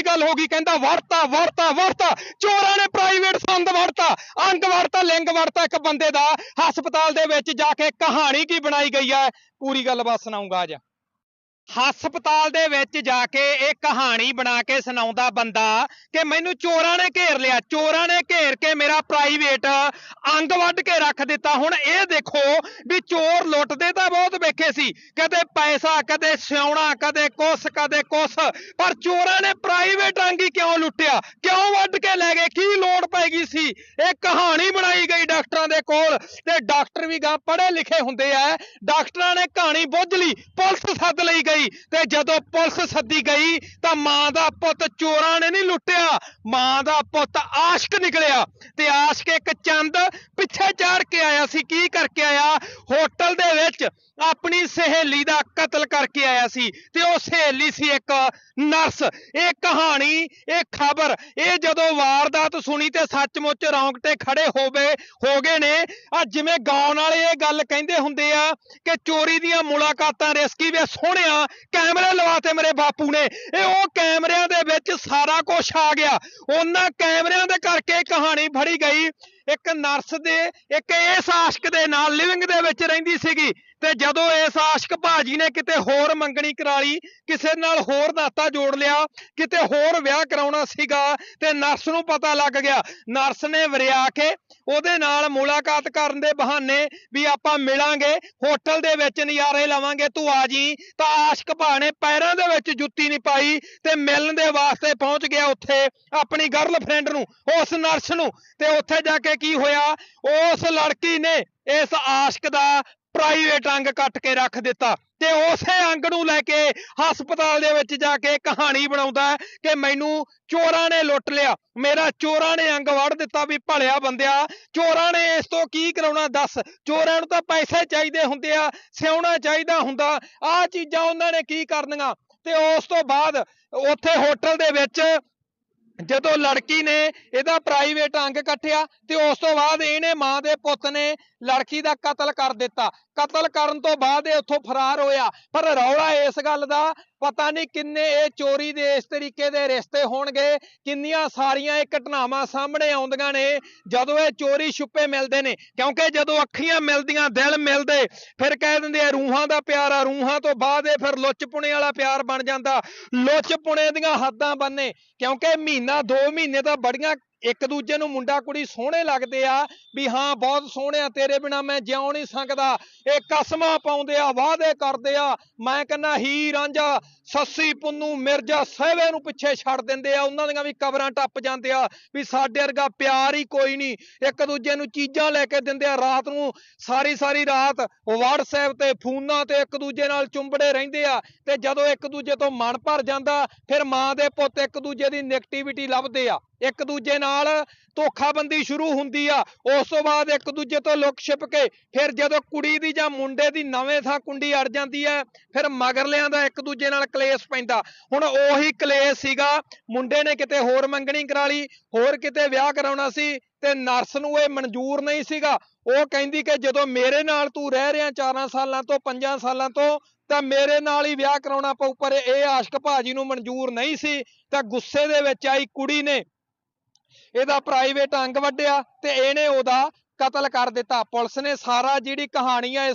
ਉਹੀ ਗੱਲ ਹੋ ਗਈ, ਕਹਿੰਦਾ ਵੜਤਾ ਵੜਤਾ ਵੜਤਾ ਚੋਰਾਂ ਨੇ ਪ੍ਰਾਈਵੇਟ ਸੰਦ ਵੜਤਾ ਅੰਗ ਵੜਤਾ ਲਿੰਗ ਵੜਤਾ ਇੱਕ ਬੰਦੇ ਦਾ। ਹਸਪਤਾਲ ਦੇ ਵਿੱਚ ਜਾ ਕੇ ਕਹਾਣੀ ਕੀ ਬਣਾਈ ਗਈ ਹੈ? ਪੂਰੀ ਗੱਲਬਾਤ ਸੁਣਾਉਂਗਾ ਅੱਜ। ਹਸਪਤਾਲ ਦੇ ਵਿੱਚ ਜਾ ਕੇ ਇਹ ਕਹਾਣੀ ਬਣਾ ਕੇ ਸੁਣਾਉਂਦਾ ਬੰਦਾ ਕਿ ਮੈਨੂੰ ਚੋਰਾਂ ਨੇ ਘੇਰ ਲਿਆ, ਚੋਰਾਂ ਨੇ ਘੇਰ ਕੇ ਮੇਰਾ ਪ੍ਰਾਈਵੇਟ ਅੰਗ ਵੱਢ ਕੇ ਰੱਖ ਦਿੱਤਾ। ਹੁਣ ਇਹ ਦੇਖੋ ਵੀ ਚੋਰ ਲੁੱਟਦੇ ਤਾਂ ਬਹੁਤ ਵੇਖੇ ਸੀ। ਕਦੇ ਪੈਸਾ, ਕਦੇ ਸਿਉਣਾ, ਕਦੇ ਕੁਸ ਕਦੇ ਕੁਸ ਪਰ ਚੋਰਾਂ ਨੇ ਪ੍ਰਾਈਵੇਟ ਅੰਗ ਹੀ ਕਿਉਂ ਲੁੱਟਿਆ? ਕਿਉਂ ਵੱਢ ਲੋੜ ਸੀ। ਇਹ ਕਹਾਣੀ ਬਣਾਈ ਗਈ ਡਾਕਟਰਾਂ ਦੇ ਕੋਲ ਤੇ ਡਾਕਟਰ ਵੀ ਗਾ ਪੜ੍ਹੇ ਲਿਖੇ ਹੁੰਦੇ ਆ। ਡਾਕਟਰਾਂ ਨੇ ਕਹਾਣੀ ਬੁੱਝ ਲਈ, ਪੁਲਿਸ ਸੱਦ ਲਈ ਗਈ ਤੇ ਜਦੋਂ ਪੁਲਿਸ ਸੱਦੀ ਗਈ ਤਾਂ ਮਾਂ ਦਾ ਪੁੱਤ ਚੋਰਾਂ ਨੇ ਨਹੀਂ ਲੁੱਟਿਆ, ਮਾਂ ਦਾ ਪੁੱਤ ਆਸ਼ਕ ਨਿਕਲਿਆ ਤੇ ਆਸ਼ਕ ਇੱਕ ਚੰਦ ਪਿੱਛੇ ਚਾੜ ਕੇ ਆਇਆ ਸੀ, ਕੀ ਕਰਕੇ ਆਇਆ? ਹੋਟਲ ਦੇ ਵਿੱਚ ਆਪਣੀ ਸਹੇਲੀ ਦਾ ਕਤਲ ਕਰਕੇ ਆਇਆ ਸੀ ਤੇ ਉਹ ਸਹੇਲੀ ਸੀ ਇੱਕ ਨਰਸ। ਇਹ ਕਹਾਣੀ, ਇਹ ਖਬਰ, ਇਹ ਜਦੋਂ ਵਾਰਦਾਤ ਸੁਣੀ ਤੇ ਸੱਚਮੁੱਚ ਰੌਂਗਟੇ ਖੜੇ ਹੋਵੇ, ਹੋ ਗਏ ਨੇ। ਆ ਜਿਵੇਂ ਗਾਉਣ ਵਾਲੇ ਇਹ ਗੱਲ ਕਹਿੰਦੇ ਹੁੰਦੇ ਆ ਕਿ ਚੋਰੀ ਦੀਆਂ ਮੁਲਾਕਾਤਾਂ ਰਿਸਕੀ ਵੇ ਸੋਹਣਿਆ ਕੈਮਰੇ ਲਵਾਤੇ ਮੇਰੇ ਬਾਪੂ ਨੇ। ਇਹ ਉਹ ਕੈਮਰਿਆਂ ਦੇ ਵਿੱਚ ਸਾਰਾ ਕੁਝ ਆ ਗਿਆ। ਉਹਨਾਂ ਕੈਮਰਿਆਂ ਦੇ ਕਰਕੇ ਕਹਾਣੀ ਫੜੀ ਗਈ ਇੱਕ ਨਰਸ ਦੇ ਇੱਕ ਇਸ ਆਸ਼ਕ ਦੇ ਨਾਲ ਲਿਵਿੰਗ ਦੇ ਵਿੱਚ ਰਹਿੰਦੀ ਸੀਗੀ। ਤੇ ਜਦੋਂ ਇਸ ਆਸ਼ਕ ਭਾਜੀ ਨੇ ਕਿਤੇ ਹੋਰ ਮੰਗਣੀ ਕਰਾ ਲਈ, ਕਿਸੇ ਨਾਲ ਹੋਰ ਨਾਤਾ ਜੋੜ ਲਿਆ, ਕਿਤੇ ਹੋਰ ਵਿਆਹ ਕਰਾਉਣਾ ਸੀਗਾ ਤੇ ਨਰਸ ਨੂੰ ਪਤਾ ਲੱਗ ਗਿਆ। ਨਰਸ ਨੇ ਵਰਿਆ ਕੇ ਉਹਦੇ ਨਾਲ ਮੁਲਾਕਾਤ ਕਰਨ ਦੇ ਬਹਾਨੇ ਵੀ ਆਪਾਂ ਮਿਲਾਂਗੇ, ਹੋਟਲ ਦੇ ਵਿੱਚ ਨਜ਼ਾਰੇ ਲਵਾਂਗੇ, ਤੂੰ ਆ ਜੀ। ਤਾਂ ਆਸ਼ਕ ਭਾ ਨੇ ਪੈਰਾਂ ਦੇ ਵਿੱਚ ਜੁੱਤੀ ਨਹੀਂ ਪਾਈ ਤੇ ਮਿਲਣ ਦੇ ਵਾਸਤੇ ਪਹੁੰਚ ਗਿਆ ਉੱਥੇ ਆਪਣੀ ਗਰਲਫ੍ਰੈਂਡ ਨੂੰ, ਉਸ ਨਰਸ ਨੂੰ। ਤੇ ਉੱਥੇ ਜਾ ਕੇ ਕੀ ਹੋਇਆ? ਉਸ ਲੜਕੀ ਨੇ ਇਸ ਆਸ਼ਕ ਦਾ ਪ੍ਰਾਈਵੇਟ ਅੰਗ ਕੱਟ ਕੇ ਰੱਖ ਦਿੱਤਾ ਤੇ ਉਸੇ ਅੰਗ ਨੂੰ ਲੈ ਕੇ ਹਸਪਤਾਲ ਦੇ ਵਿੱਚ ਜਾ ਕੇ ਕਹਾਣੀ ਬਣਾਉਂਦਾ ਕਿ ਮੈਨੂੰ ਚੋਰਾਂ ਨੇ ਲੁੱਟ ਲਿਆ। ਮੇਰਾ ਚੋਰਾਂ ਨੇ ਅੰਗ ਵੜ ਦਿੱਤਾ ਵੀ ਭਲਿਆ ਬੰਦਿਆ, ਚੋਰਾਂ ਨੇ ਇਸ ਤੋਂ ਕੀ ਕਰਾਉਣਾ ਦੱਸ? ਚੋਰਾਂ ਨੂੰ ਤਾਂ ਪੈਸੇ ਚਾਹੀਦੇ ਹੁੰਦੇ ਆ, ਸਿਉਣਾ ਚਾਹੀਦਾ ਹੁੰਦਾ। ਆਹ ਚੀਜ਼ਾਂ ਉਹਨਾਂ ਨੇ ਕੀ ਕਰਨੀਆਂ? ਤੇ ਉਸ ਤੋਂ ਬਾਅਦ ਉੱਥੇ ਹੋਟਲ ਦੇ ਵਿੱਚ ਜਦੋਂ ਲੜਕੀ ਨੇ ਇਹਦਾ ਪ੍ਰਾਈਵੇਟ ਅੰਗ ਕੱਟਿਆ ਤੇ ਉਸ ਤੋਂ ਬਾਅਦ ਇਹਨੇ ਮਾਂ ਦੇ ਪੁੱਤ ਨੇ ਲੜਕੀ ਦਾ ਕਤਲ ਕਰ ਦਿੱਤਾ। ਕਤਲ ਕਰਨ ਤੋਂ ਬਾਅਦ ਇਹ ਉੱਥੋਂ ਫਰਾਰ ਹੋਇਆ। ਪਰ ਰੌਲਾ ਇਸ ਗੱਲ ਦਾ, ਪਤਾ ਨਹੀਂ ਕਿੰਨੇ ਇਹ ਚੋਰੀ ਦੇ ਇਸ ਤਰੀਕੇ ਦੇ ਰਿਸ਼ਤੇ ਹੋਣਗੇ, ਕਿੰਨੀਆਂ ਸਾਰੀਆਂ ਇਹ ਘਟਨਾਵਾਂ ਸਾਹਮਣੇ ਆਉਂਦੀਆਂ ਨੇ, ਜਦੋਂ ਇਹ ਚੋਰੀ ਛੁਪੇ ਮਿਲਦੇ ਨੇ। ਕਿਉਂਕਿ ਜਦੋਂ ਅੱਖੀਆਂ ਮਿਲਦੀਆਂ, ਦਿਲ ਮਿਲਦੇ, ਫਿਰ ਕਹਿ ਦਿੰਦੇ ਆ, ਰੂਹਾਂ ਦਾ ਪਿਆਰ ਆ ਰੂਹਾਂ ਤੋਂ ਬਾਅਦ ਇਹ ਫਿਰ ਲੁੱਚ-ਪੁਣੇ ਵਾਲਾ ਪਿਆਰ ਬਣ ਜਾਂਦਾ। ਲੁੱਚ-ਪੁਣੇ ਦੀਆਂ ਹੱਦਾਂ ਬੰਨੇ। ਕਿਉਂਕਿ ਮਹੀਨਾ 2 ਮਹੀਨੇ ਤਾਂ ਬੜੀਆਂ ਇੱਕ ਦੂਜੇ ਨੂੰ ਮੁੰਡਾ ਕੁੜੀ ਸੋਹਣੇ ਲੱਗਦੇ ਆ ਵੀ ਹਾਂ, ਬਹੁਤ ਸੋਹਣਿਆ ਤੇਰੇ ਬਿਨਾ ਮੈਂ ਜਿਉਂ ਨਹੀਂ ਸਕਦਾ। ਇਹ ਕਸਮਾਂ ਪਾਉਂਦੇ ਆ, ਵਾਅਦੇ ਕਰਦੇ ਆ। ਮੈਂ ਕਹਿੰਦਾ ਹੀ ਰਾਂਝਾ ਸੱਸੀ ਪੁੰਨੂ ਮਿਰਜ਼ਾ ਸਹਿਵੇ ਨੂੰ ਪਿੱਛੇ ਛੱਡ ਦਿੰਦੇ ਆ, ਉਹਨਾਂ ਦੀਆਂ ਵੀ ਕਬਰਾਂ ਟੱਪ ਜਾਂਦੇ ਆ ਵੀ ਸਾਡੇ ਵਰਗਾ ਪਿਆਰ ਹੀ ਕੋਈ ਨਹੀਂ। ਇੱਕ ਦੂਜੇ ਨੂੰ ਚੀਜ਼ਾਂ ਲੈ ਕੇ ਦਿੰਦੇ ਆ, ਰਾਤ ਨੂੰ ਸਾਰੀ ਸਾਰੀ ਰਾਤ WhatsApp ਤੇ ਫੋਨਾਂ ਤੇ ਇੱਕ ਦੂਜੇ ਨਾਲ ਚੁੰਬੜੇ ਰਹਿੰਦੇ ਆ ਤੇ ਜਦੋਂ ਇੱਕ ਦੂਜੇ ਤੋਂ ਮਨ ਭਰ ਜਾਂਦਾ, ਫਿਰ ਮਾਂ ਦੇ ਪੁੱਤ ਇੱਕ ਦੂਜੇ ਦੀ ਨੈਗੇਟਿਵਿਟੀ ਲੱਭਦੇ ਆ। ਇੱਕ ਦੂਜੇ ਨਾਲ ਧੋਖਾਬੰਦੀ ਸ਼ੁਰੂ ਹੁੰਦੀ ਆ। ਉਸ ਤੋਂ ਬਾਅਦ ਇੱਕ ਦੂਜੇ ਤੋਂ ਲੁੱਕ ਛਿਪ ਕੇ ਫਿਰ ਜਦੋਂ ਕੁੜੀ ਦੀ ਜਾਂ ਮੁੰਡੇ ਦੀ ਨਵੇਂ ਥਾਂ ਕੁੰਡੀ ਅੜ ਜਾਂਦੀ ਹੈ ਫਿਰ ਮਗਰਲਿਆਂ ਦਾ ਇੱਕ ਦੂਜੇ ਨਾਲ ਕਲੇਸ਼ ਪੈਂਦਾ। ਹੁਣ ਉਹੀ ਕਲੇਸ਼ ਸੀਗਾ, ਮੁੰਡੇ ਨੇ ਕਿਤੇ ਹੋਰ ਮੰਗਣੀ ਕਰਾ ਲਈ, ਹੋਰ ਕਿਤੇ ਵਿਆਹ ਕਰਾਉਣਾ ਸੀ ਤੇ ਨਰਸ ਨੂੰ ਇਹ ਮਨਜ਼ੂਰ ਨਹੀਂ ਸੀਗਾ। ਉਹ ਕਹਿੰਦੀ ਕਿ ਜਦੋਂ ਮੇਰੇ ਨਾਲ ਤੂੰ ਰਹਿ ਰਿਹਾ 4 ਸਾਲਾਂ ਤੋਂ 5 ਸਾਲਾਂ ਤੋਂ, ਤਾਂ ਮੇਰੇ ਨਾਲ ਹੀ ਵਿਆਹ ਕਰਾਉਣਾ ਪਊ, ਪਰ ਇਹ ਆਸ਼ਕ ਭਾਜੀ ਨੂੰ ਮਨਜ਼ੂਰ ਨਹੀਂ ਸੀ। ਤਾਂ ਗੁੱਸੇ ਦੇ ਵਿੱਚ ਆਈ ਕੁੜੀ ਨੇ ਇਹਦਾ ਪ੍ਰਾਈਵੇਟ ਅੰਗ ਵੱਢਿਆ ਤੇ ਇਹਨੇ ਉਹਦਾ ਕਤਲ ਕਰ ਦਿੱਤਾ। ਪੁਲਿਸ ਨੇ ਸਾਰਾ ਜਿਹੜੀ ਕਹਾਣੀ ਆ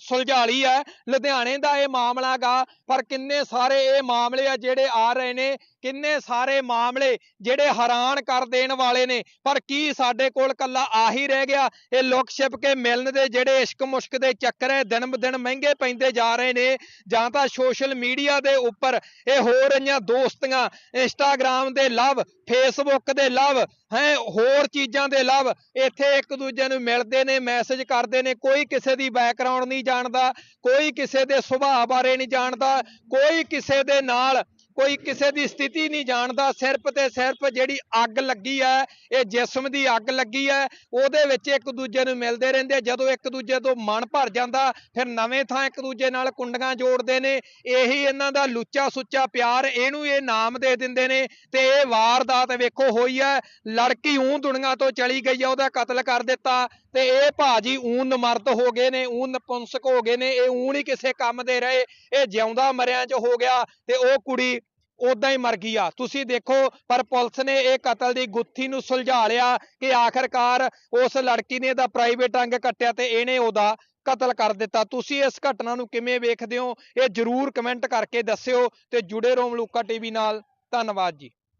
ਇਸ ਸੁਲਝਾਲੀ ਹੈ ਲੁਧਿਆਣੇ ਦਾ ਇਹ ਮਾਮਲਾ ਗਾ, ਪਰ ਕਿੰਨੇ ਸਾਰੇ ਇਹ ਮਾਮਲੇ ਆ ਜਿਹੜੇ ਆ ਰਹੇ ਨੇ, ਕਿੰਨੇ ਸਾਰੇ ਮਾਮਲੇ ਜਿਹੜੇ ਹੈਰਾਨ ਕਰ ਦੇਣ ਵਾਲੇ ਨੇ, ਪਰ ਕੀ ਸਾਡੇ ਕੋਲ ਕੱਲਾ ਆਹੀ ਰਹਿ ਗਿਆ, ਇਹ ਲੁਕ ਛਿਪ ਕੇ ਮਿਲਣ ਦੇ ਜਿਹੜੇ ਇਸ਼ਕ ਮੁਸ਼ਕ ਦੇ ਚੱਕਰ ਹੈ ਦਿਨ ਬ ਦਿਨ ਮਹਿੰਗੇ ਪੈਂਦੇ ਜਾ ਰਹੇ ਨੇ, ਜਾਂ ਤਾਂ ਸੋਸ਼ਲ ਮੀਡੀਆ ਦੇ ਉੱਪਰ ਇਹ ਹੋ ਰਹੀਆਂ ਦੋਸਤੀਆਂ ਇੰਸਟਾਗ੍ਰam ਦੇ ਲਵ, ਫੇਸਬੁੱਕ ਦੇ ਲਵ, ਹੈ, ਹੋਰ ਚੀਜ਼ਾਂ ਦੇ ਲਵ, ਇੱਥੇ ਇੱਕ ਦੂਜੇ ਨੂੰ ਮਿਲਦੇ ਨੇ, ਮੈਸੇਜ ਕਰਦੇ ਨੇ, ਕੋਈ ਕਿਸੇ ਦੀ ਬੈਕਗ੍ਰਾਉਂਡ ਨਹੀਂ ਜਾਣਦਾ ਕੋਈ ਕਿਸੇ ਦੇ ਸੁਭਾਅ ਬਾਰੇ ਨਹੀਂ ਜਾਣਦਾ ਕੋਈ ਕਿਸੇ ਦੇ ਨਾਲ ਕੋਈ ਕਿਸੇ ਦੀ ਸਥਿਤੀ ਨਹੀਂ ਜਾਣਦਾ ਸਿਰਫ ਤੇ ਸਿਰਫ ਜਿਹੜੀ ਅੱਗ ਲੱਗੀ ਹੈ, ਇਹ ਜਿਸਮ ਦੀ ਅੱਗ ਲੱਗੀ ਹੈ, ਉਹਦੇ ਵਿੱਚ ਇੱਕ ਦੂਜੇ ਨੂੰ ਮਿਲਦੇ ਰਹਿੰਦੇ ਜਦੋਂ ਇੱਕ ਦੂਜੇ ਤੋਂ ਮਨ ਭਰ ਜਾਂਦਾ, ਫਿਰ ਨਵੇਂ ਥਾਂ ਇੱਕ ਦੂਜੇ ਨਾਲ ਕੁੰਡੀਆਂ ਜੋੜਦੇ ਨੇ, ਇਹੀ ਇਹਨਾਂ ਦਾ ਲੁੱਚਾ ਸੁੱਚਾ ਪਿਆਰ, ਇਹਨੂੰ ਇਹ ਨਾਮ ਦੇ ਦਿੰਦੇ ਨੇ, ਤੇ ਇਹ ਵਾਰਦਾਤ ਵੇਖੋ ਹੋਈ ਹੈ, ਲੜਕੀ ਊਂ ਦੁਨੀਆ ਤੋਂ ਚਲੀ ਗਈ ਆ ਉਹਦਾ ਕਤਲ ਕਰ ਦਿੱਤਾ, ਤੇ ਇਹ ਭਾਜੀ ਊਨ ਨਮਰਦ ਹੋ ਗਏ ਨੇ ਊਨ ਨਪੁੰਸਕ ਹੋ ਗਏ ਨੇ, ਇਹ ਊਨ ਹੀ ਕਿਸੇ ਕੰਮ ਦੇ ਰਹੇ, ਇਹ ਜਿਉਂਦਾ ਮਰਿਆਂ ਚ ਹੋ ਗਿਆ, ਤੇ ਉਹ ਕੁੜੀ ਉਦਾਂ ਹੀ ਮਰ ਗਈ ਆ। ਤੁਸੀਂ ਦੇਖੋ, ਪਰ ਪੁਲਿਸ ਨੇ ਇਹ ਕਤਲ ਦੀ ਗੁੱਥੀ ਨੂੰ ਸੁਲਝਾ ਲਿਆ ਕਿ ਆਖਰਕਾਰ ਉਸ ਲੜਕੀ ਨੇ ਦਾ ਪ੍ਰਾਈਵੇਟ ਅੰਗ ਕੱਟਿਆ ਤੇ ਇਹਨੇ ਉਹਦਾ ਕਤਲ ਕਰ ਦਿੱਤਾ। ਤੁਸੀਂ ਇਸ ਘਟਨਾ ਨੂੰ ਕਿਵੇਂ ਵੇਖਦੇ ਹੋ? ਇਹ ਜਰੂਰ ਕਮੈਂਟ ਕਰਕੇ ਦੱਸਿਓ ਤੇ ਜੁੜੇ ਰਹੋ ਮਲੂਕਾ ਟੀਵੀ ਨਾਲ। ਧੰਨਵਾਦ ਜੀ।